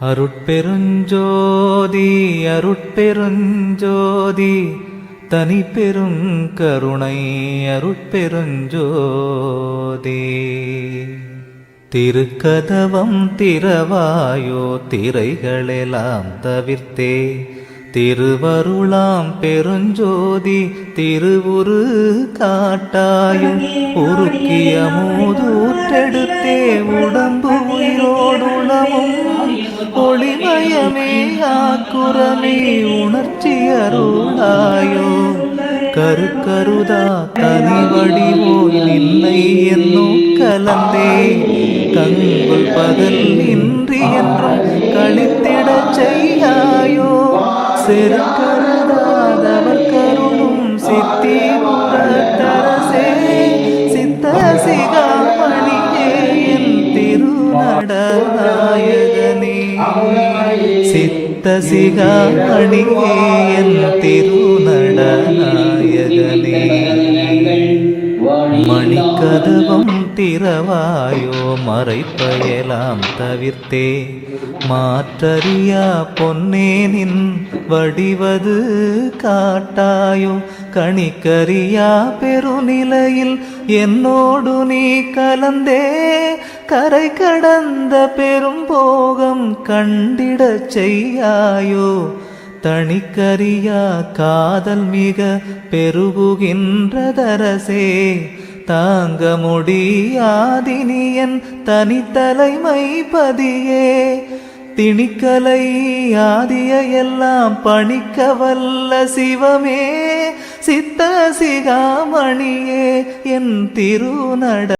அருட்பெருஞ்சோதி அருட்பெருஞ்சோதி தனி பெருங்கருணை அருட்பெருஞ்சோதி. திருக்கதவம் திறவாயோ திரைகளெல்லாம் தவிர்த்தே. திருவருளாம் பெருஞ்சோதி திருவுரு காட்டாயும் உருக்கிய மூதூற்றெடுத்தே உடம்பு உயிரோடுளமும் പൊളിമയമേ ആ കുറമേ ഉണർച്ചിയറുളായോ കരുക്കരുതാ തനിവടി പോയി എന്നു കലന്തേ കങ്ങൾ പകൽ ഇன்றി എന്നും കളിത്തിട ചെയ്യായോ? സെരുക്കരുതാതവർ കരുണും സിത്തി പുറത്തരസേ. സിദ്ധസികാമണിയേ തിരുനടനായ என் சித்த சிகாமணியே என் திருநடநாயகனே. மணிக்கதவம் திறவாயோ மறைப்பயலாம் தவிர்த்தே. மாற்றறியா பொன்னேனின் வடிவது காட்டாயோ. கணிக்கரியா பெருநிலையில் என்னோடு நீ கலந்தே. கரை கடந்த பெரும் போகம் கண்டிடச் செய்யாயோ? தனிக்கரியா காதல் மிக பெருகுகின்றதரசே. தாங்க முடியாதினியன் தனித்தலைமை பதியே திணிக்கலை ஆதிய எல்லாம் பணிக்க வல்ல சிவமே. சித்த சிகாமணியே என் திருநட